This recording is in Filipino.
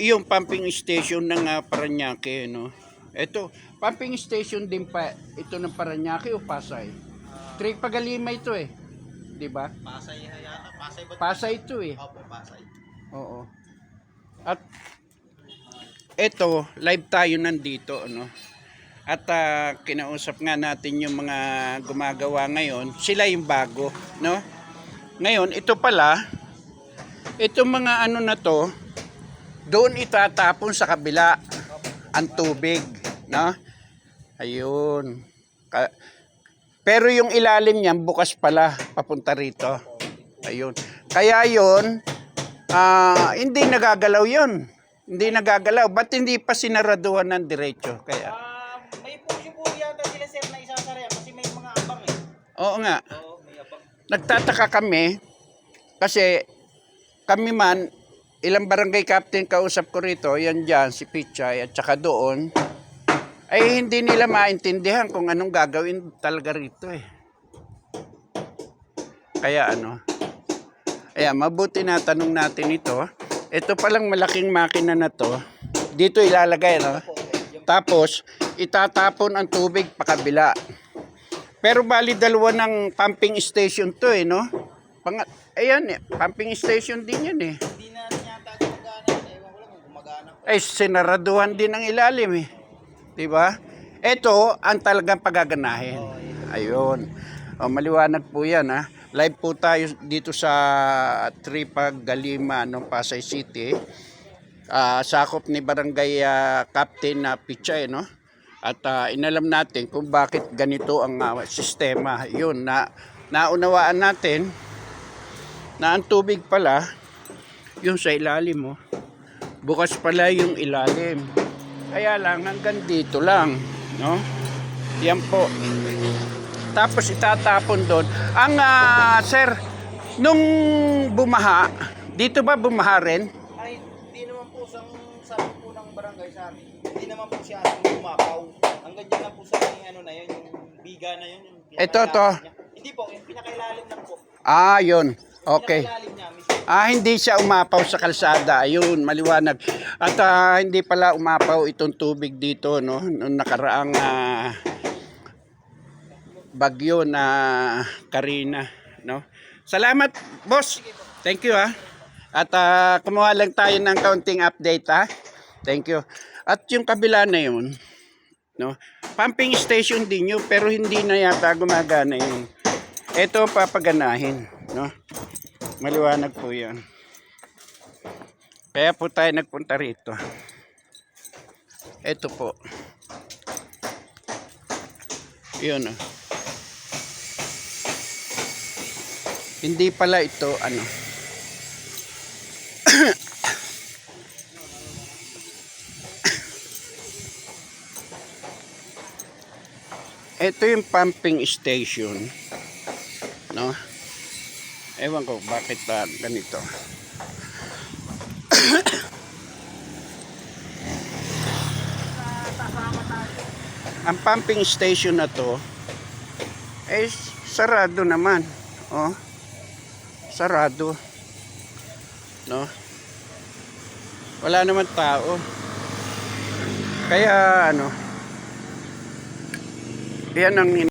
yung pumping station ng uh, Paranaque, no? Ito, pumping station din pa ito ng Paranaque o Pasay? Trick Pagalima ito eh. 'Di ba? Pasay yata. Pasay ba? Pasay ito eh. Opo, Pasay. Oo. At ito, live tayo nandito, ano? At ah, kinausap nga natin yung mga gumagawa ngayon. Sila yung bago, no? Ngayon, ito pala, itong mga ano na to, doon itatapon sa kabila ang tubig, no? Ayun. Ka- pero yung ilalim niyan bukas pala papunta rito. Ayun. Kaya yon ah hindi nagagalaw yon. Hindi nagagalaw. Ba't hindi pa sinaraduhan ng diretso? Kaya, Ah, may puso po yata sila sir na isasara kasi may mga abang eh. oo nga. Oo, may abang. Nagtataka kami kasi kami man, ilang barangay captain kausap ko rito, yan dyan, si Pichay, at saka doon, ay hindi nila maintindihan kung anong gagawin talaga rito eh. Kaya ano, Ayan, mabuti na tanong natin ito. Ito palang malaking makina na to. Dito ilalagay, no? Tapos, itatapon ang tubig pa kabila. Pero bali dalawa ng pumping station to eh, no? Pang ayan, eh, pumping station din yan eh. Ay, sinaraduhan din ang ilalim eh. 'Di ba? Ito ang talagang pagaganahin. Ayun. O, maliwanag po yan ha. Live po tayo dito sa Tripag Galima, no, Pasay City. Ah, sakop ni Barangay ah, Captain na Pichay, no? At ah, inalam natin kung bakit ganito ang ah, sistema. Yun, na, naunawaan natin na ang tubig pala, yung sa ilalim mo, bukas pala yung ilalim. Kaya lang, hanggang dito lang. No? Yan po. Tapos itatapon doon. Ang, ah, sir, nung bumaha, dito ba bumaha rin? Ay, hindi naman po sa sabi po ng barangay sa amin. Hindi naman po siya umapaw. Ang ganyan lang po sa may ano na yun, yung biga na yun. Yung Ito, to. niya. Hindi po, yung pinakailalim lang po. Ah, yun. Okay. Ah, hindi siya umapaw sa kalsada. Ayun, maliwanag. At ah, hindi pala umapaw itong tubig dito, no? Noong nakaraang ah, bagyo na Karina, no? Salamat, boss. Thank you, ha. At ah, kumuha lang tayo ng kaunting update, ha. Thank you. At yung kabila na yun, no? Pumping station din yun, pero hindi na yata gumagana yun. Ito papaganahin, no? Maliwanag po yan. Kaya po tayo nagpunta rito. Ito po. Yun oh. Hindi pala ito ano. Ito yung pumping station. No? Ewan ko bakit ah, ganito. Ang pumping station na to eh sarado naman. Oh. Sarado. No? Wala naman tao. Kaya ano? Yan ang